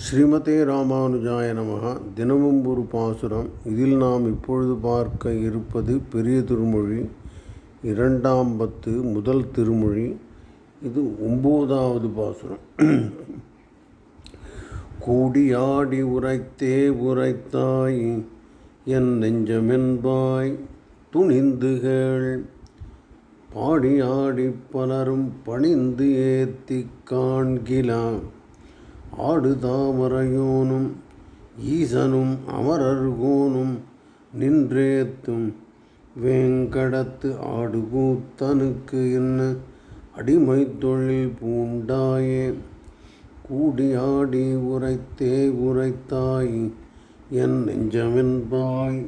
ஸ்ரீமதே ராமானுஜாய நமக. தினமும் ஒரு பாசுரம். இதில் நாம் இப்பொழுது பார்க்க இருப்பது பெரிய திருமொழி. இரண்டாம் பத்து முதல் திருமொழி. இது ஒம்போதாவது பாசுரம். கூடியாடி உரைத்தே உரைத்தாய் என் நெஞ்சமென்பாய் துணிந்துகள் பாடி பலரும் பணிந்து ஏத்தி காண்கிலாம். ஆடு தாமரையோனும் ஈசனும் அமரர்கோனும் நின்றேத்தும். வேங்கடத்து ஆடுகூத்தனுக்கு என்ன அடிமை தொழில் பூண்டாயே? கூடியாடி உரைத்தே உரைத்தாய் என் நெஞ்சமென்பாய்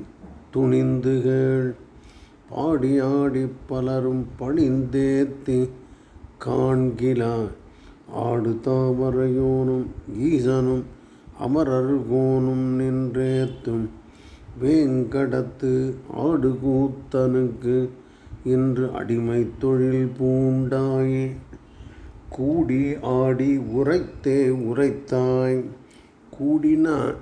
துணிந்துகள் பாடியாடி பலரும் பணிந்தேத்தி காண்கிலாய் ஆடு தாமரையோனும் ஈசனும் அமரர்கோனும் நின்றேத்தும். வேங்கடத்து ஆடு கூத்தனுக்கு இன்று அடிமை தொழில் பூண்டாயே. கூடி ஆடி உரைத்தே உரைத்தாய். கூடினா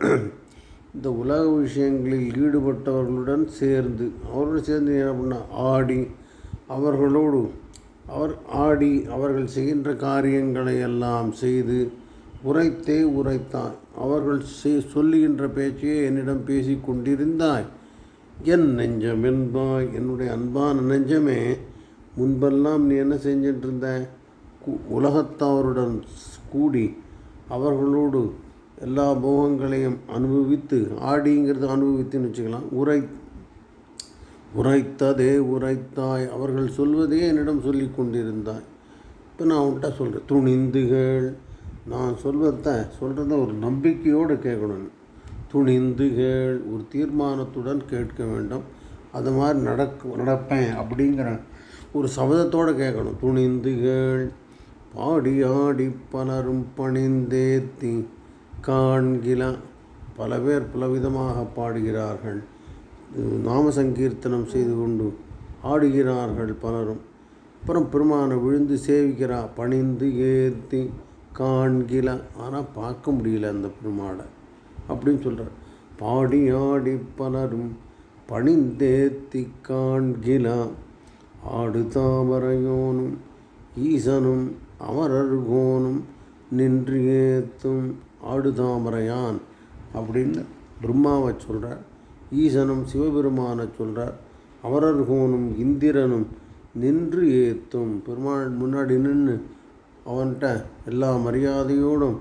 இந்த உலக விஷயங்களில் ஈடுபட்டவர்களுடன் சேர்ந்து அவரோடு சேர்ந்து என்ன பண்ண? ஆடி அவர்களோடு அவர் ஆடி அவர்கள் செய்கின்ற காரியங்களை எல்லாம் செய்து உரைத்தே உரைத்தாய். அவர்கள் செய் சொல்லுகின்ற பேச்சையே என்னிடம் பேசி கொண்டிருந்தாய். என் நெஞ்சம் என்பாய் என்னுடைய அன்பான நெஞ்சமே முன்பெல்லாம் நீ என்ன செஞ்சிட்டு இருந்த உலகத்தவருடன் கூடி அவர்களோடு எல்லா போகங்களையும் அனுபவித்து ஆடிங்கிறது அனுபவித்துன்னு வச்சுக்கலாம். உரை உரைத்ததே உரைத்தாய். அவர்கள் சொல்வதே என்னிடம் சொல்லி கொண்டிருந்தாய். இப்போ நான் உன்கிட்ட சொல்கிறேன் துணிந்துகள். நான் சொல்வத சொல்கிறத ஒரு நம்பிக்கையோடு கேட்கணும். துணிந்துகள். ஒரு தீர்மானத்துடன் கேட்க வேண்டும். அது மாதிரி நடக்க நடப்பேன் அப்படிங்கிற ஒரு சபதத்தோடு கேட்கணும். துணிந்துகள். பாடி ஆடி பலரும் பணிந்தேத்தி காண்கிலா. பல பேர் பலவிதமாக பாடுகிறார்கள். நாம சங்கீர்த்தனம் செய்து கொண்டு ஆடுகிறார்கள் பலரும். அப்புறம் பெருமானை விழுந்து சேவிக்கிறா பணிந்து ஏற்றி காண்கில. ஆனால் பார்க்க முடியல அந்த பெருமாளை. அப்படின்னு சொல்கிறார் பாடி ஆடி பலரும் பணிந்தேத்தி காண்கிலா. ஆடு தாமரையோனும் ஈசனும் அமரர்கோனும் நின்று ஏத்தும் ஆடு தாமரையான் அப்படின்னு பிரம்மாவை சொல்கிறார் ஈசனும் சிவபெருமானை சொல்கிறார் அவரர்கோனும் இந்திரனும் நின்று ஏத்தும். பெருமாள் முன்னாடி நின்று அவன்கிட்ட எல்லா மரியாதையோடும்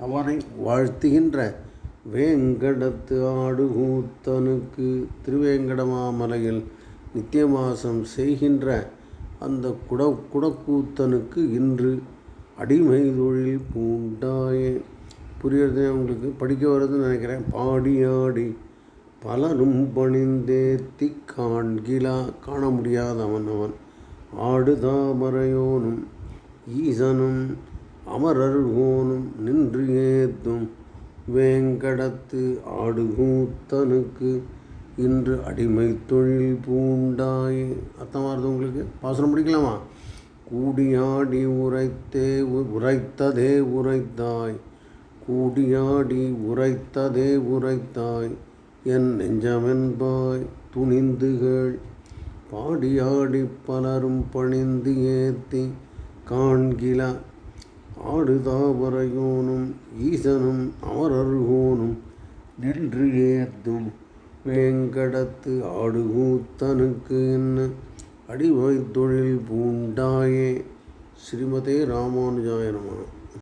அவனை வாழ்த்துகின்ற வேங்கடத்து ஆடுகூத்தனுக்கு திருவேங்கடமாமலையில் நித்தியமாசம் செய்கின்ற அந்த குட குடக்கூத்தனுக்கு இன்று அடிமை தொழில் பூண்டாயே. புரியறதே உங்களுக்கு? படிக்க வருதுன்னு நினைக்கிறேன். பாடி ஆடி. பலரும் பணிந்தேத்தி காண்கிலா காண முடியாதவன் அவன் ஆடு தாமரையோனும் ஈசனும் அமரர்கோனும் நின்று ஏத்தும் வேங்கடத்து ஆடுகூத்தனுக்கு இன்று அடிமை தொழில் பூண்டாய். அர்த்தமாகிறது உங்களுக்கு? பாசனம் பிடிக்கலாமா? கூடியாடி உரைத்தே உரைத்ததே உரைத்தாய். கூடியாடி உரைத்ததே உரைத்தாய். என் நெஞ்சமென்பாய் துணிந்துகள் பாடியாடி பலரும் பணிந்து ஏத்தி காண்கில. ஆடுதாவரையோனும் ஈசனும் அமரர்கோனும் நின்று ஏத்தும் வேங்கடத்து ஆடுகூத்தனுக்கு என்ன அடிவை தொழில் பூண்டாயே. ஸ்ரீமதே ராமானுஜாயனமான